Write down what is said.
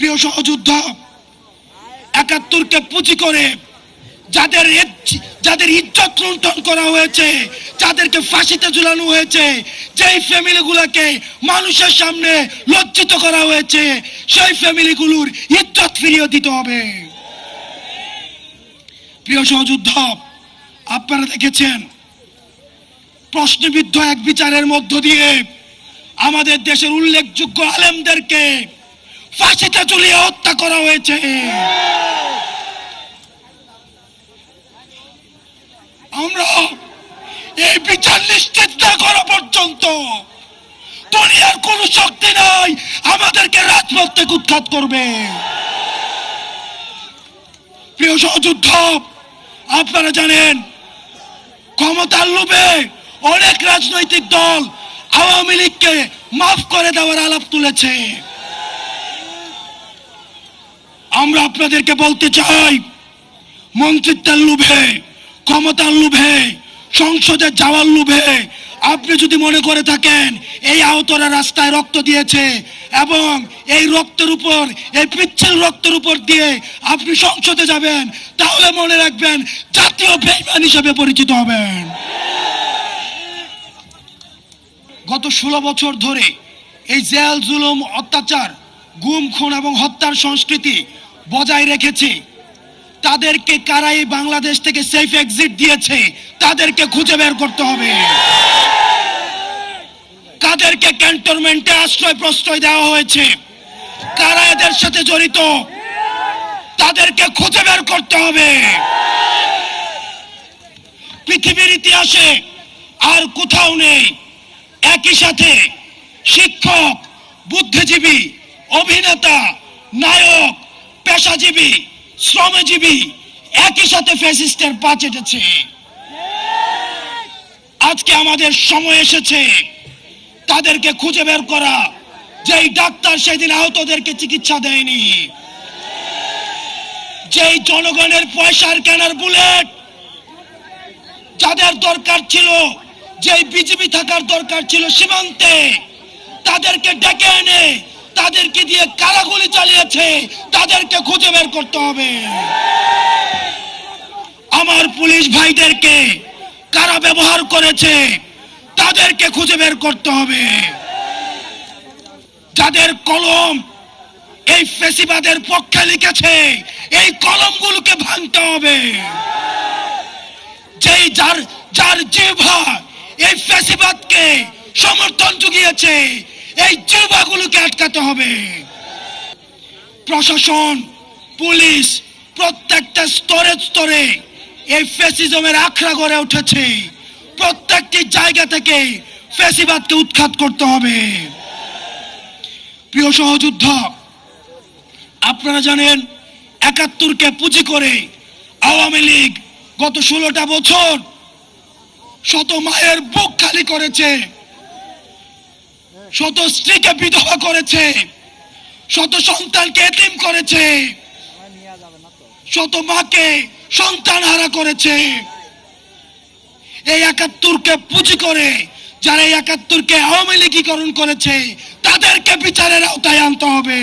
প্রিয় সহযোদ্ধা, একাত্তরকে পুঁজি করে যাদের যাদের ইজ্জত লুণ্ঠন করা হয়েছে, যাদেরকে ফাঁসিতে ঝুলানো হয়েছে, যেই ফ্যামিলিগুলোকে মানুষের সামনে লজ্জিত করা হয়েছে, সেই ফ্যামিলিগুলোর ইজ্জত ফিরিয়ে দিতে হবে। প্রিয় সহযোদ্ধা, আপনারা দেখেছেন, প্রশ্নবিদ্ধ এক বিচারের মধ্য দিয়ে আমাদের দেশের উল্লেখযোগ্য আলেমদেরকে ফাঁসিতে ঝুলিয়ে হত্যা করা হয়েছে। আমরা এই বিচার নিশ্চিত না করা পর্যন্ত দুনিয়ার কোন শক্তি নাই, আমাদেরকে রাজপথ থেকে উৎখাত করবে। প্রিয় সহযুদ্ধ, আপনারা জানেন, ক্ষমতার লোভে অনেক রাজনৈতিক দল আওয়ামী লীগকে মাফ করে দেওয়ার আলাপ তুলেছে। আমরা আপনাদেরকে বলতে চাই, মন্ত্রিত্বের লোভে, ক্ষমতার লোভে, সংসদে যাওয়ার লোভে আপনি যদি মনে করে থাকেন, এই আহতরা রাস্তায় রক্ত দিয়েছে এবং এই রক্তের উপর, এই পিচ্ছিল রক্তের উপর দিয়ে আপনি সংসদে যাবেন, তাহলে মনে রাখবেন জাতীয় বেইমান হিসেবে পরিচিত হবেন। গত ষোলো বছর ধরে এই জেল জুলুম অত্যাচার, গুম, খুন এবং হত্যার সংস্কৃতি বজায় রেখেছে। তাদেরকে কারা এই বাংলাদেশ থেকে সেফ এক্সিট দিয়েছে। তাদেরকে খুঁজে বের করতে হবে। কাদেরকে ক্যান্টনমেন্টে আশ্রয় প্রশ্রয় দেওয়া হয়েছে। কারা এদের সাথে জড়িত? তাদেরকে খুঁজে বের করতে হবে। পৃথিবীর ইতিহাসে আর কোথাও নেই। একই সাথে শিক্ষক, বুদ্ধিজীবী, অভিনেতা, নায়ক পেশাজীবী, শ্রমজীবী, একই সাথে ফ্যাসিস্টের পা চেটেছে। আজকে আমাদের সময় এসেছে তাদেরকে খুঁজে বের করা। যেই ডাক্তার সেদিন আহতদেরকে চিকিৎসা দেয়নি। যেই জনগণের পয়সার কেনার বুলেট যাদের দরকার ছিল, যেই বিজেপি থাকার দরকার ছিল সীমান্তে, তাদেরকে ডেকে এনে তাদেরকে দিয়ে কারাগুলি চালিয়েছে, তাদেরকে খুঁজে বের করতে হবে। আমার পুলিশ ভাইদেরকে কারা ব্যবহার করেছে, তাদেরকে খুঁজে বের করতে হবে। যাদের কলম এই ফেসিবাদের পক্ষে লিখেছে, এই কলমগুলোকে ভাঙতে হবে। যেই যার যার জিহ্বা এই ফ্যাসিবাদকে সমর্থন জুগিয়েছে এই জিহ্বাগুলোকে আটকাতে হবে। প্রশাসন, পুলিশ, প্রত্যেকটা স্তরে স্তরে এই ফ্যাসিজমের আখড়া গড়ে উঠেছে। প্রত্যেকটি জায়গা থেকে ফ্যাসিবাদকে উৎখাত করতে হবে। প্রিয় সহযুদ্ধ, আপনারা জানেন, একাত্তরকে পুঁজি করে আওয়ামী লীগ গত ষোলোটা বছর শত মায়ের বুক খালি করেছে। শত স্ত্রীকে বিধবা করেছে, শত সন্তানকে এতিম করেছে, শত মাকে সন্তান হারা করেছে। এই একাত্তরকে পুঁজি করে যারা এই একাত্তরকে আওয়ামী লীগীকরণ করেছে, তাদেরকে বিচারের আওতায় আনতে হবে।